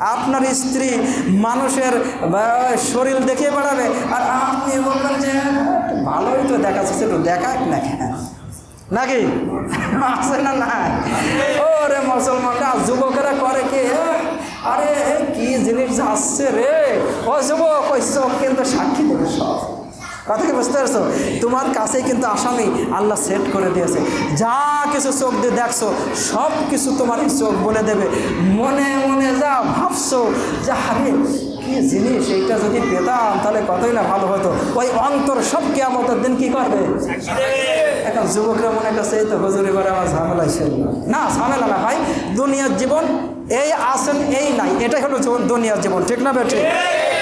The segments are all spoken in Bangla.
আপনার স্ত্রী মানুষের শরীর দেখে বাড়াবে। আর আপনি বলবেন যে, ভালোই তো দেখাচ্ছে একটু দেখাক না নাকি? আছে না নাই? ওরে মুসলমানরা, যুবকেরা করে কি? আরে কি জিনিস আসছে রে? ও যুবক, ওই চোখ কিন্তু সাক্ষী দেবে সব। কথা কি বুঝতে পারছ? তোমার কাছেই কিন্তু আসামি আল্লাহ সেট করে দিয়েছে। যা কিছু চোখ দিয়ে দেখছ, সব কিছু তোমার চোখ বলে দেবে। মনে মনে যা ভাবছ, যা, আরে, কি জিনিস, এইটা যদি পেতাম, তাহলে কতই না ভালো হতো। ওই অন্তর সব কে কেয়ামতের দিন কি করবে? এখন যুবকরা মনে করছে, এই তো হুজুর, এবার আমার ঝামেলা ছিল না। ঝামেলা না, ভাই, দুনিয়ার জীবন এই আসেন, এই নাই। এটাই হলো দুনিয়ার জীবন, ঠিক না, বেঠিক?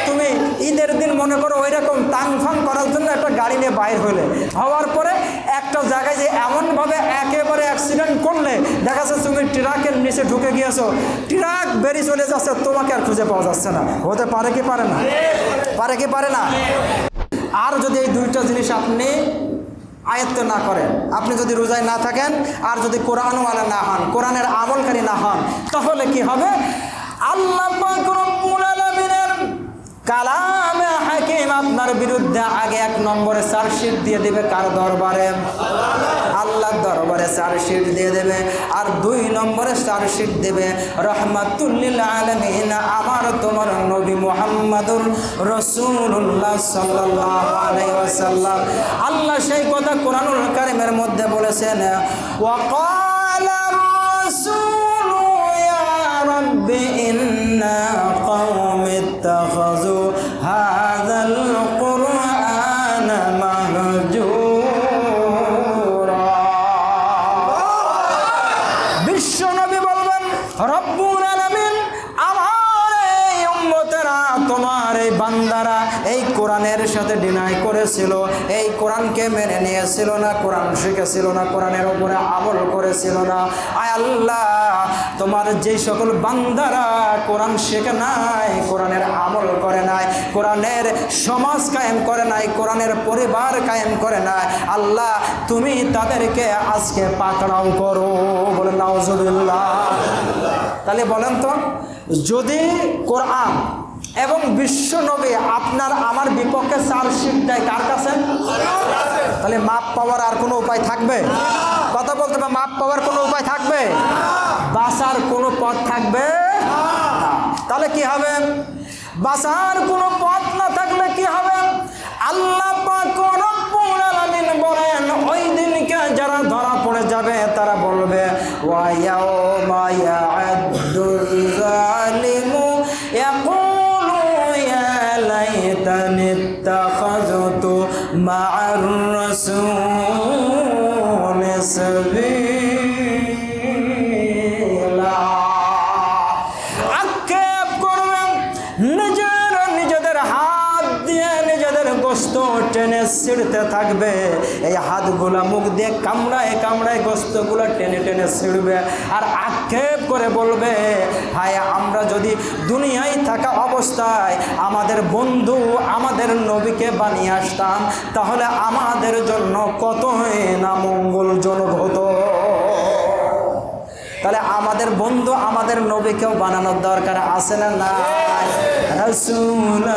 তুমি ঈদের দিন মনে করো ওই রকম ফাং করার জন্য একটা গাড়ি নিয়ে বাইর হলে হওয়ার পরে একটা জায়গায় যে এমনভাবে একেবারে অ্যাক্সিডেন্ট করলে, দেখা যাচ্ছে তুমি ট্রাকের নিচে ঢুকে গিয়েছো, ট্রাক বেরিয়ে চলে যাচ্ছে, তোমাকে আর খুঁজে পাওয়া যাচ্ছে না। হতে পারে কি পারে না? পারে কি পারে না? আর যদি এই দুইটা জিনিস আপনি আয়ত্ত না করেন, আপনি যদি রোজায় না থাকেন, আর যদি কোরআনওয়ালা না হন, কোরআনের আমলকারী না হন, তাহলে কি হবে? আল্লাহ কালামে হাকিম আপনার বিরুদ্ধে আগে এক নম্বরে চার্জশিট দিয়ে দেবে কার দরবারে আল্লাহর দরবারে চার্জশিট দিয়ে দেবে আর দুই নম্বরে চার্জশিট দেবে রহমাতুল্লিল আলমিন আমার তোমার নবী মোহাম্মদুর রসুল্লাহ সাল্লাহ আলাইসাল্লাম আল্লাহ সেই কথা কোরআনুল কারিমের মধ্যে বলেছেন ওয়াকাল الرسول يا رب إنا قوم اتخذوا هذا العقول এই বান্দারা এই কোরআনের সাথে ডিনাই করেছিল। এই কোরআনকে মেনে নিয়েছিল না, কোরআন শিখেছিল না, কোরআনের উপরে আমল করেছিল না। আয় আল্লাহ, তোমার যেই সকল বান্দারা কোরআন শেখে নাই, কোরআনের আমল করে নাই, কোরআনের সমাজ কায়েম করে নাই, কোরআনের পরিবার কায়েম করে নাই, আল্লাহ, তুমি তাদেরকে আজকে পাকড়াও করো বলে, নাউজুবিল্লাহ। তাহলে বলেন তো, যদি কোরআন এবং বিশ্ব নবী আপনার আমার বিপক্ষে চার্জশিট দেয়। কার কাছে? তাহলে মাপ পাওয়ার আর কোনো উপায় থাকবে? কথা বলতে হবে, মাপ পাওয়ার কোনো উপায় থাকবে? বাঁচার কোনো পথ থাকবে তাহলে কি হবে? বাঁচার কোনো পথ না থাকলে কি হবে? আল্লাহ বলেন, ওই দিনকে যারা ধরা পড়ে যাবে, তারা বলবে ওয়ায়াউমা ইয়া'আদ্দুল রাসূলি ছিঁড়তে থাকবে। এই হাতগুলা মুখ দিয়ে কামড়ায় কামড়ায় গোস্তগুলো টেনে টেনে ছিঁড়বে আর আক্ষেপ করে বলবে, হায়, আমরা যদি দুনিয়ায় থাকা অবস্থায় আমাদের বন্ধু আমাদের নবীকে বানিয়ে আসতাম, তাহলে আমাদের জন্য কতই না মঙ্গলজনক হতো? তাহলে আমাদের বন্ধু আমাদের নবীকেও বানানোর দরকার আছে না না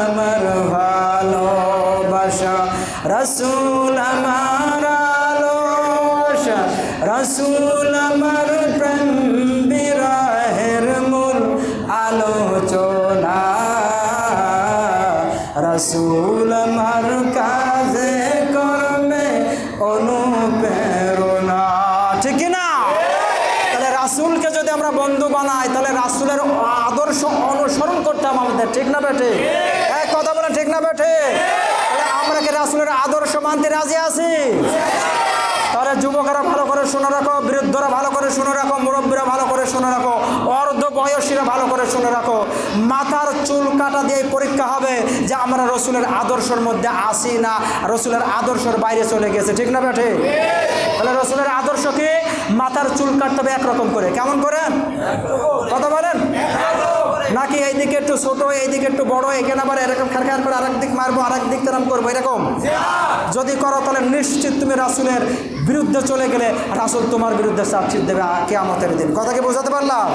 আমার ভালোবাসা। রসুল আমার আলোসা, রসুল আমার প্রেম মূল আলোচনা। রসুল আমার কাজে, কর্মে অনুপ্রেরণা। ঠিক না? তাহলে রাসুলকে যদি আমরা বন্ধু বানাই, তাহলে রাসুলের আদর্শ অনুসরণ করতাম আমাদের। ঠিক না বেটে এক কথা বলে ঠিক না তাহলে আমরা কি রাসুলের আদর্শ মানতে রাজি আছি? তাহলে যুবকেরা ভালো করে শুনে রাখো, বৃদ্ধরা ভালো করে শুনে রাখো, মুরব্বীরা ভালো করে শুনে রাখো, অর্ধ বয়সীরা ভালো করে শুনে রাখো। মাথার চুল কাটা দিয়ে পরীক্ষা হবে যে আমরা রসুলের আদর্শের মধ্যে আসি না, রসুলের আদর্শের বাইরে চলে গেছে। ঠিক না বেঠে? তাহলে রসুলের আদর্শ কি? মাথার চুল কাটতে হবে একরকম করে। কেমন করেন কথা বলেন নাকি এইদিকে একটু ছোট, এইদিকে একটু বড়, এখানে আবার এরকম খারখার করে আরেক দিক মারবো, আরেক দিক তেরাম করব, এরকম? যদি করো তাহলে নিশ্চিত তুমি রাসুলের বিরুদ্ধে চলে গেলে রাসুল তোমার বিরুদ্ধে চার্জশিট দেবে কেয়ামতের দিন। কথা কি বোঝাতে পারলাম?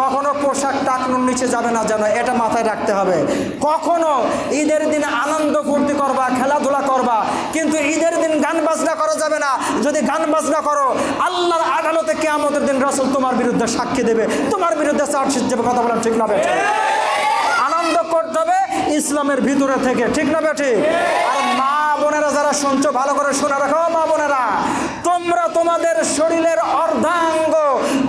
কখনো পোশাক টাকনুর নিচে যাবে না যেন, এটা মাথায় রাখতে হবে। কখনো ঈদের দিনে আনন্দ ফুর্তি করবা, খেলাধুলা করবা, কিন্তু ঈদের দিন গান বাজনা করা যাবে না। যদি গান বাজনা করো, আল্লাহর আদালতে কেয়ামতের দিন রাসুল তোমার বিরুদ্ধে সাক্ষী দেবে, তোমার বিরুদ্ধে চার্জশিট দেবে, কথা বলার ঠিক না করতে হবে ইসলামের ভিতরে থেকে, ঠিক না বেঠে? আর মা বোনেরা যারা শুনছো, ভালো করে শোনা রাখো, মা বোনেরা। তোমরা তোমাদের শরীরের অর্ধাঙ্গ,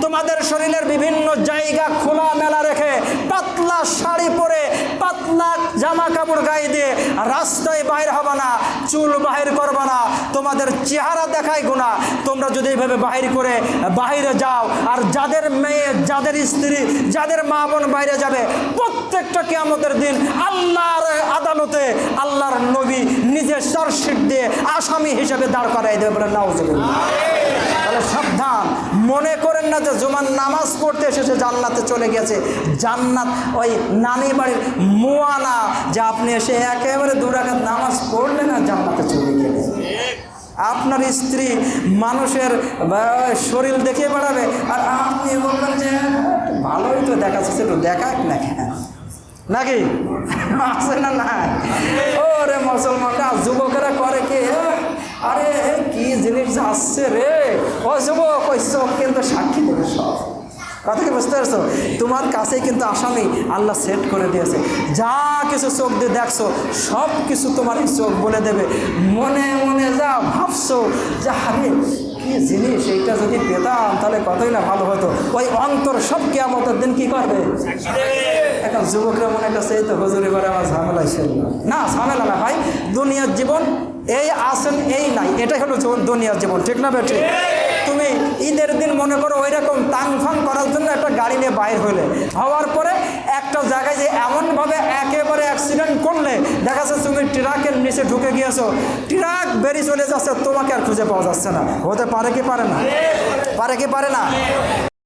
তোমাদের শরীরের বিভিন্ন জায়গা খোলা মেলা রেখে পাতলা শাড়ি পরে পাতলা জামা কাপড় গায়ে দিয়ে রাস্তায় বাইর হবে না, চুল বাহির করবে না, তোমাদের চেহারা দেখায় গুণা। তোমরা যদি এইভাবে বাহির করে বাইরে যাও, আর যাদের মেয়ে, যাদের স্ত্রী, যাদের মা বোন বাইরে যাবে, প্রত্যেকটা কেয়ামতের দিন আল্লাহর আদালতে আল্লাহর নবী নিজের চার্জশিট দিয়ে আসামি হিসেবে দাঁড় করাই দেবে বলে নাউজুবিল্লাহ তাহলে সাবধান। মনে করেন না যে জুমার নামাজ পড়তে এসেছে জান্নাতে চলে গেছে। জান্নাত ওই নানি বাড়ির মোয়ানা, যে আপনি এসে একেবারে দুরাঘাত নামাজ পড়লেন আর জান্নাতে চলে গেলেন। আপনার স্ত্রী মানুষের শরীর দেখে বেড়াবে। আর আপনি বলবেন যে, ভালোই তো দেখাচ্ছে একটু দেখাক না নাকি? আছে না না ওরে মুসলমানরা যুবকেরা আসছে রে। ও যুবক, ওই চোখ কিন্তু সাক্ষী দেবে সব। কথা কি বুঝতে পারছ? তোমার কাছেই কিন্তু আসামি আল্লাহ সেট করে দিয়েছে। যা কিছু চোখ দিয়ে দেখছ, সব কিছু তোমার এই চোখ বলে দেবে। মনে মনে যা ভাবছ, যা আরে, কি জিনিস? এইটা যদি পেতাম, তাহলে কতই না ভালো হতো। ওই অন্তর সব কেয়ামতের দিন কি করবে? এখন যুবকরা মনে করছে, এই তো হজুরি করে আমার ঝামেলা ছিল না, ঝামেলা না, ভাই। দুনিয়ার জীবন এই আসেন, এই নাই। এটাই হলো দুনিয়ার জীবন, ঠিক না বেটি তুমি ঈদের দিন মনে করো ওই রকম টাং ফাং করার জন্য একটা গাড়ি নিয়ে বাইর হইলে। হওয়ার পরে একটা জায়গায় যে এমনভাবে একেবারে অ্যাক্সিডেন্ট করলে, দেখা যাচ্ছে তুমি ট্রাকের নিচে ঢুকে গিয়েছো। ট্রাক বেরিয়ে চলে যাচ্ছে, তোমাকে আর খুঁজে পাওয়া যাচ্ছে না। হতে পারে কি পারে না? পারে কি পারে না?